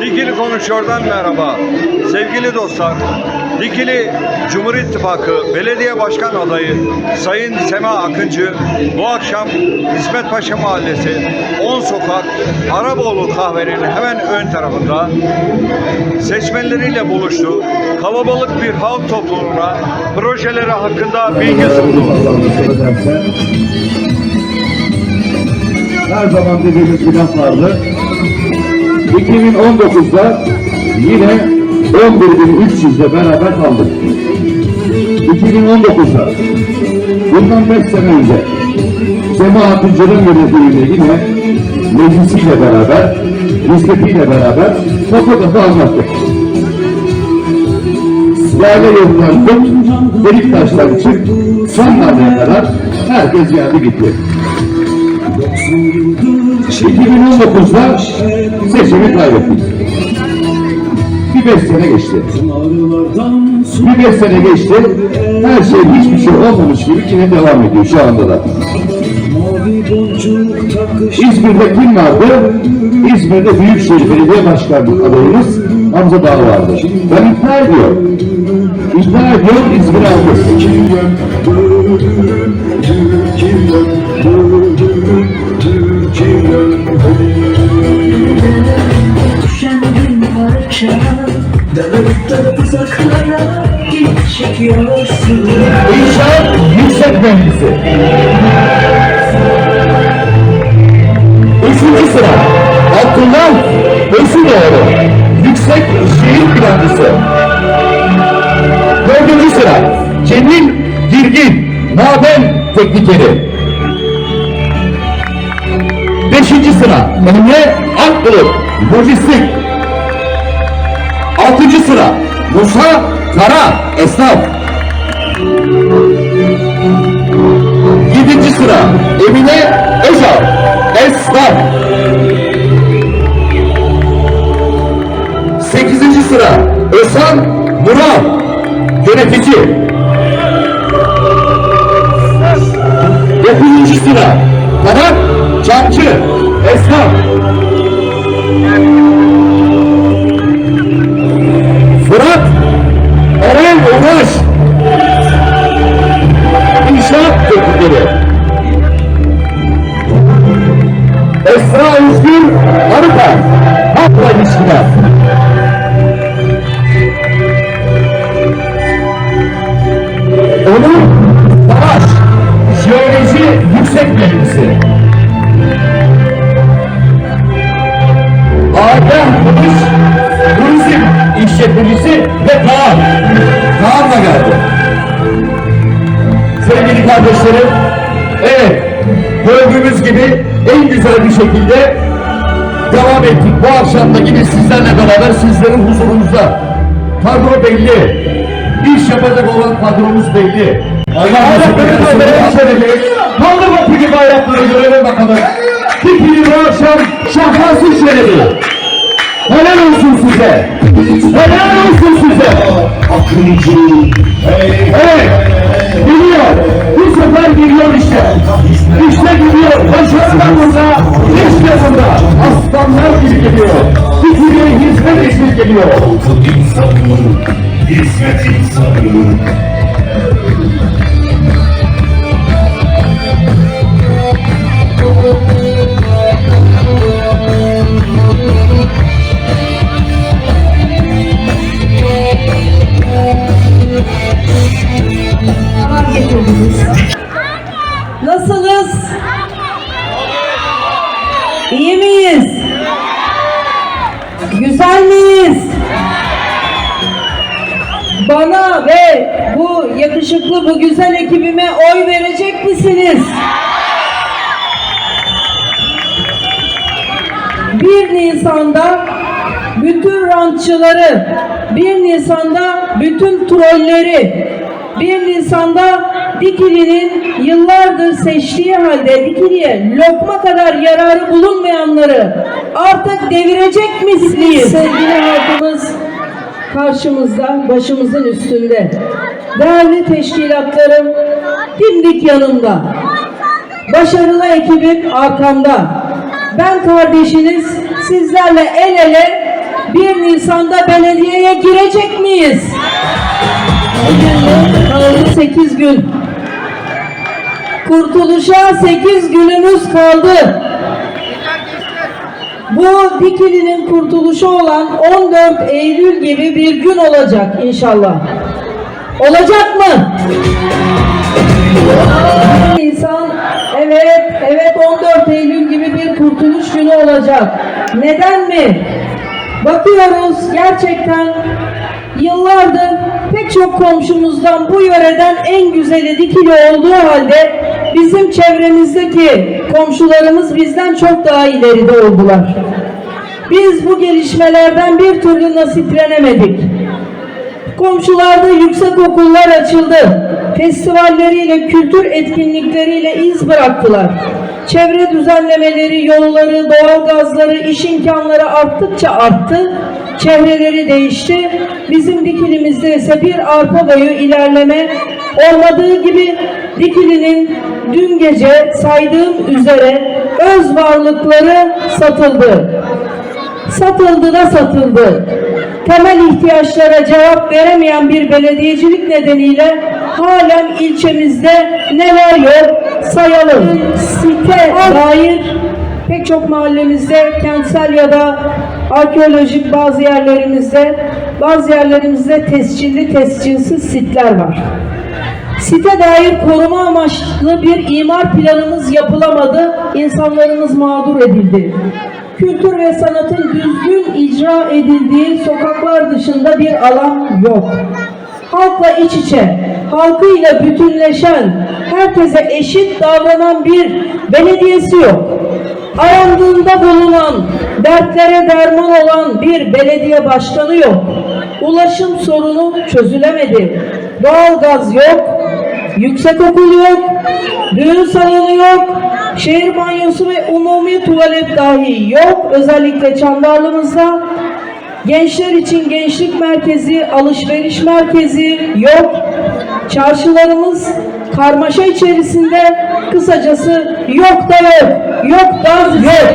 Dikili Konuşuyor'dan merhaba. Sevgili dostlar, Dikili Cumhur İttifakı Belediye Başkan Adayı Sayın Sema Akıncı bu akşam İsmet Paşa Mahallesi 10 Sokak Araboğlu kahvenin hemen ön tarafında seçmenleriyle buluştu. Kalabalık bir halk topluluğuna projeleri hakkında bilgi sundu. Her zaman dediğimiz bir laf vardı. 2019'da yine 11.300'le beraber kaldık. 2019'da bundan 5 sene önce Sema Akıncı'nın yönetimiyle yine meclisiyle beraber, nispetiyle beraber kafa kafa anlattık. Lale yolundan tut, delik taştan çık, son kadar herkes geldi gitti. 2019'da seçimi kaybettik. Bir beş sene geçti. Bir beş sene geçti. Her şey hiçbir şey olmamış gibi yine devam ediyor şu anda da. İzmir'de kim vardı? İzmir'de Büyükşehir Belediye Başkanlığı adayımız Hamza Dağ vardı. Ben iddia ediyorum. İddia ediyorum İzmir'i aldı. Uzaklara Git çekiyorsun İnşaat yüksek mühendisi. Üçüncü sıra Abdullah Özünoğlu yüksek şehir plancısı. Dördüncü sıra Cemil Girgin maden teknikeri. Beşinci sıra Emre Akbulut lojistik. Altıncı sıra Musa Kara esnaf. Yedinci sıra Emine Özal esnaf. Sekizinci sıra Özhan Murat yönetici. Dokuzuncu sıra Taner Çamçı esnaf. Uğraş İnşaat teknikleri Esra Özgür Harika Halkla ilişkiler kardeşlerim, evet gördüğünüz gibi en güzel bir şekilde devam ettik. Bu akşam da yine sizlerle beraber sizlerin huzurunuzda. Kadro belli. İş yapacak olan kadromuz belli. Allah razı olsun. Kaldır bakayım bayrakları görelim bakalım. Dikili bu akşam şahlasın şerefi. Helal olsun size. Helal olsun size. Akıncı. Evet. Geliyor. Bu sefer geliyor işte. İşte geliyor. Başarı da burada. İşte burada. Aslanlar gibi geliyor. Dikili'ye hizmet için geliyor. Halkın insanı, hizmet insanı. Güzel ekibime oy verecek misiniz? 1 Nisan'da bütün rantçıları, 1 Nisan'da bütün trolleri, 1 Nisan'da Dikili'nin yıllardır seçtiği halde Dikili'ye lokma kadar yararı bulunmayanları artık devirecek misliyiz? Sevgili halkımız karşımızda, başımızın üstünde. Değerli teşkilatlarım dimdik yanımda. Başarılı ekibim arkamda. Ben kardeşiniz sizlerle el ele Nisan'da belediyeye girecek miyiz? Bugün kaldı 8 gün. Kurtuluşa 8 günümüz kaldı. Bu Dikili'nin kurtuluşu olan 14 Eylül gibi bir gün olacak inşallah. Olacak mı? İnsan evet evet 14 Eylül gibi bir kurtuluş günü olacak. Neden mi? Bakıyoruz gerçekten yıllardır pek çok komşumuzdan bu yöreden en güzeli Dikili olduğu halde bizim çevremizdeki komşularımız bizden çok daha ileride oldular. Biz bu gelişmelerden bir türlü nasiplenemedik. Komşularda yüksek okullar açıldı. Festivalleriyle, kültür etkinlikleriyle iz bıraktılar. Çevre düzenlemeleri, yolları, doğalgazları, iş imkanları arttıkça arttı. Çevreleri değişti. Bizim Dikili'mizde ise bir arpa boyu ilerleme olmadığı gibi Dikili'nin dün gece saydığım üzere öz varlıkları satıldı satıldı da satıldı. Temel ihtiyaçlara cevap veremeyen bir belediyecilik nedeniyle halen ilçemizde neler yok sayalım. Site dair pek çok mahallemizde kentsel ya da arkeolojik bazı yerlerimizde bazı yerlerimizde tescilli tescilsiz sitler var. Site dair koruma amaçlı bir imar planımız yapılamadı, insanlarımız mağdur edildi. Kültür ve sanatın düzgün icra edildiği sokaklar dışında bir alan yok. Halkla iç içe, halkıyla bütünleşen, herkese eşit davranan bir belediyesi yok. Arandığında bulunan, dertlere derman olan bir belediye başkanı yok. Ulaşım sorunu çözülemedi. Doğalgaz yok, yüksek okul yok, düğün salonu yok, şehir banyosu ve umumi tuvalet dahi yok. Özellikle Çandarlı'mızda gençler için gençlik merkezi, alışveriş merkezi yok. Çarşılarımız karmaşa içerisinde kısacası yok da yok, yok da yok.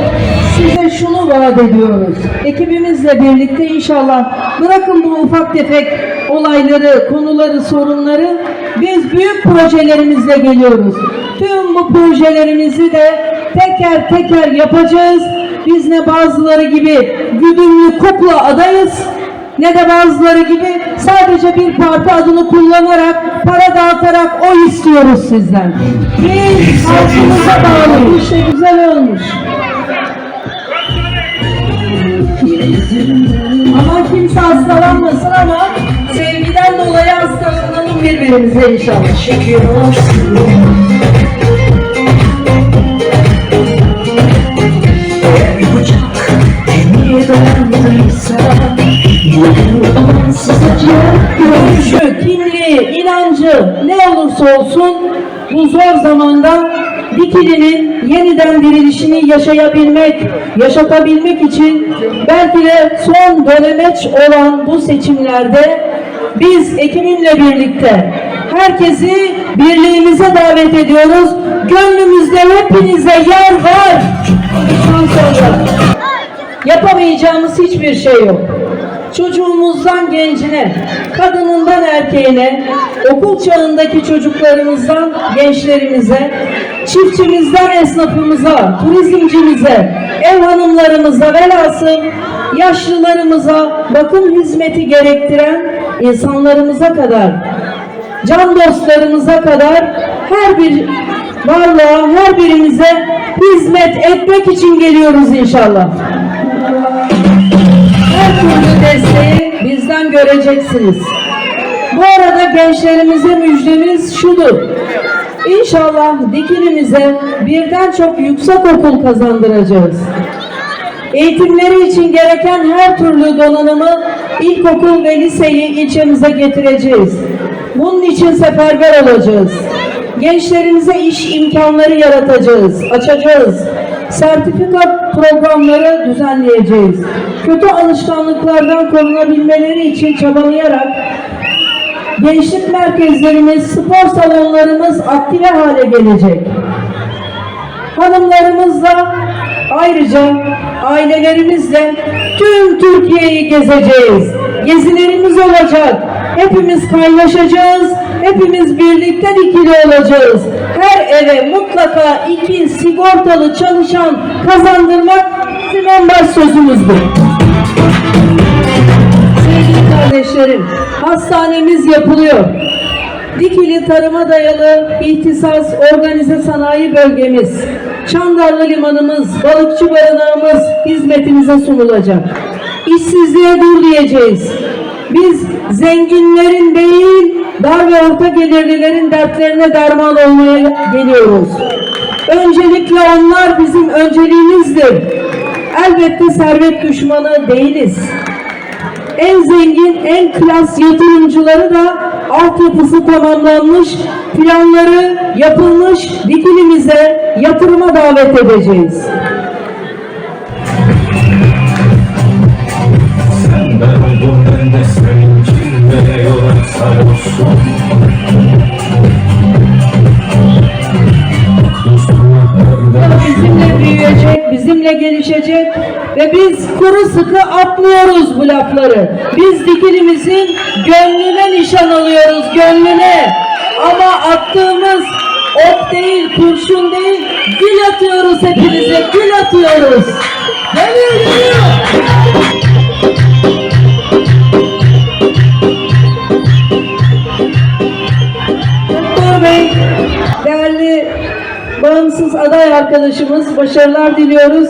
Size şunu vaat ediyoruz. Ekibimizle birlikte inşallah bırakın bu ufak tefek olayları, konuları, sorunları biz büyük projelerimizle geliyoruz. Tüm bu projelerimizi de teker teker yapacağız. Biz ne bazıları gibi güdümlü kukla adayız ne de bazıları gibi sadece bir parti adını kullanarak, para dağıtarak oy istiyoruz sizden. Biz halkımıza bağlı. İşte güzel olmuş. Ama kimse hastalanmasın ama sevgiden dolayı hastalanalım birbirimize inşallah. Bıçak kemiğe dayandıysa Yolunu sızacak görüşü, kimliği, inancı ne olursa olsun bu zor zamanda Dikili'nin yeniden dirilişini yaşayabilmek, yaşatabilmek için belki de son dönemeç olan bu seçimlerde biz ekibimle birlikte herkesi birliğimize davet ediyoruz. Gönlümüzde hepinize yer var. Yapamayacağımız hiçbir şey yok. Çocuğumuzdan gencine, kadınından erkeğine, okul çağındaki çocuklarımızdan gençlerimize, çiftçimizden esnafımıza, turizmcimize, ev hanımlarımıza velhasıl yaşlılarımıza bakım hizmeti gerektiren insanlarımıza kadar, can dostlarımıza kadar her bir varlığa, her birimize hizmet etmek için geliyoruz inşallah. Her türlü desteği bizden göreceksiniz. Bu arada gençlerimize müjdemiz şudur. İnşallah Dikilimize birden çok yüksek okul kazandıracağız. Eğitimleri için gereken her türlü donanımı ilkokul ve liseyi ilçemize getireceğiz. Bunun için seferber olacağız. Gençlerimize iş imkanları yaratacağız, açacağız. Sertifika programları düzenleyeceğiz. Kötü alışkanlıklardan korunabilmeleri için çabalayarak gençlik merkezlerimiz, spor salonlarımız aktive hale gelecek. Hanımlarımızla Ayrıca ailelerimizle tüm Türkiye'yi gezeceğiz. Gezilerimiz olacak. Hepimiz kaynaşacağız. Hepimiz birlikte dikili olacağız. Her eve mutlaka iki sigortalı çalışan kazandırmak bizim en baş sözümüzdür. Sevgili kardeşlerim, hastanemiz yapılıyor. Dikili tarıma dayalı ihtisas organize sanayi bölgemiz, Çandarlı limanımız, balıkçı barınağımız hizmetinize sunulacak. İşsizliğe dur diyeceğiz. Biz zenginlerin değil, dar ve orta gelirlilerin dertlerine derman olmaya geliyoruz. Öncelikle onlar bizim önceliğimizdir. Elbette servet düşmanı değiliz en zengin, en klas yatırımcıları da altyapısı tamamlanmış, planları yapılmış dikilimize yatırıma davet edeceğiz. Ben de senin Kimlere yol olsun Bizimle büyüyecek, bizimle gelişecek ve biz kuru sıkı atlıyoruz bu lafları. Biz dikilimizin gönlüne nişan alıyoruz, gönlüne. Ama attığımız ok değil, kurşun değil, gül atıyoruz hepinize, gül atıyoruz. Geliyor, arkadaşımız, başarılar diliyoruz.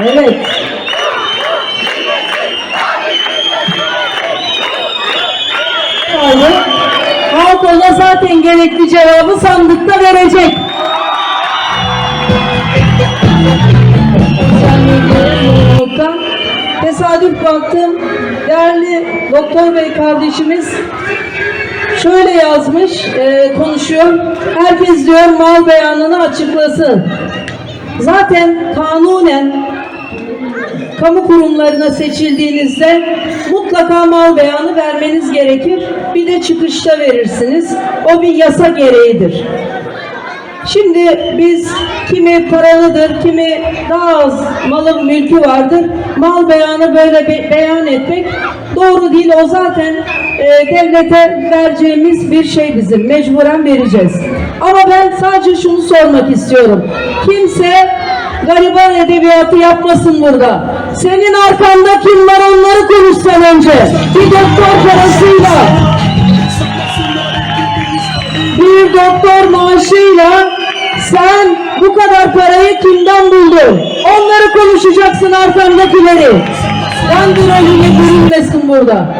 Evet. Halk, ona zaten gerekli cevabı sandıkta verecek. Tesadüf baktım. Değerli doktor bey kardeşimiz şöyle yazmış, e, konuşuyor. Herkes diyor mal beyanını açıklasın. Zaten kanunen kamu kurumlarına seçildiğinizde mutlaka mal beyanı vermeniz gerekir. Bir de çıkışta verirsiniz. O bir yasa gereğidir. Şimdi biz kimi paralıdır, kimi daha az malı mülkü vardır. Mal beyanı böyle be- beyan etmek doğru değil. O zaten e, devlete vereceğimiz bir şey bizim. Mecburen vereceğiz. Ama ben sadece şunu sormak istiyorum. Kimse gariban edebiyatı yapmasın burada. Senin arkanda kim var onları konuşsan önce. Bir doktor parasıyla bir doktor maaşıyla sen bu kadar parayı kimden buldun? Onları konuşacaksın arkamdakileri. Bandırolüne görünmesin burada.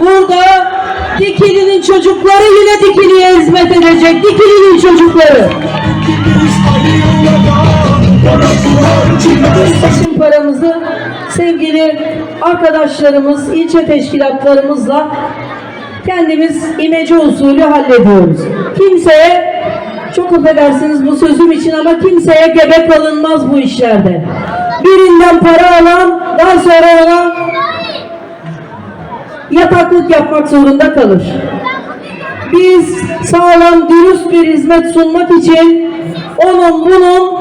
Burada Dikili'nin çocukları yine Dikili'ye hizmet edecek. Dikili'nin çocukları. Seçim paramızı sevgili arkadaşlarımız, ilçe teşkilatlarımızla kendimiz imece usulü hallediyoruz. Kimseye çok affedersiniz bu sözüm için ama kimseye gebe kalınmaz bu işlerde. Birinden para alan daha sonra ona yataklık yapmak zorunda kalır. Biz sağlam, dürüst bir hizmet sunmak için onun bunun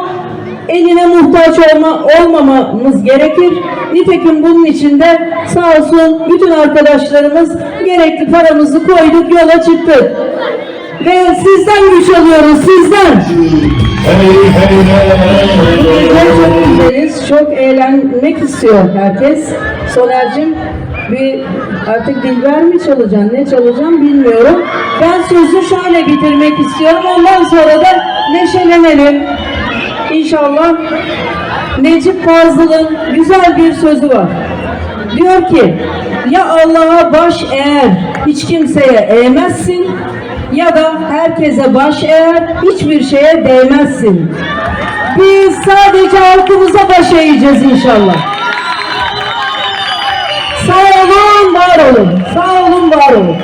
eline muhtaç olma, olmamamız gerekir. Nitekim bunun için de sağ olsun bütün arkadaşlarımız gerekli paramızı koyduk yola çıktık. Ve sizden güç alıyoruz, sizden. Çok güzeliz, çok eğlenmek istiyor herkes. Soner'cim bir artık dilber mi çalacaksın, ne çalacağım bilmiyorum. Ben sözü şöyle bitirmek istiyorum, ondan sonra da neşelenelim. İnşallah Necip Fazıl'ın güzel bir sözü var. Diyor ki, ya Allah'a baş eğer hiç kimseye eğmezsin ya da herkese baş eğer hiçbir şeye değmezsin. Biz sadece halkımıza baş eğeceğiz inşallah. Sağ olun, var olun. Sağ olun, var olun.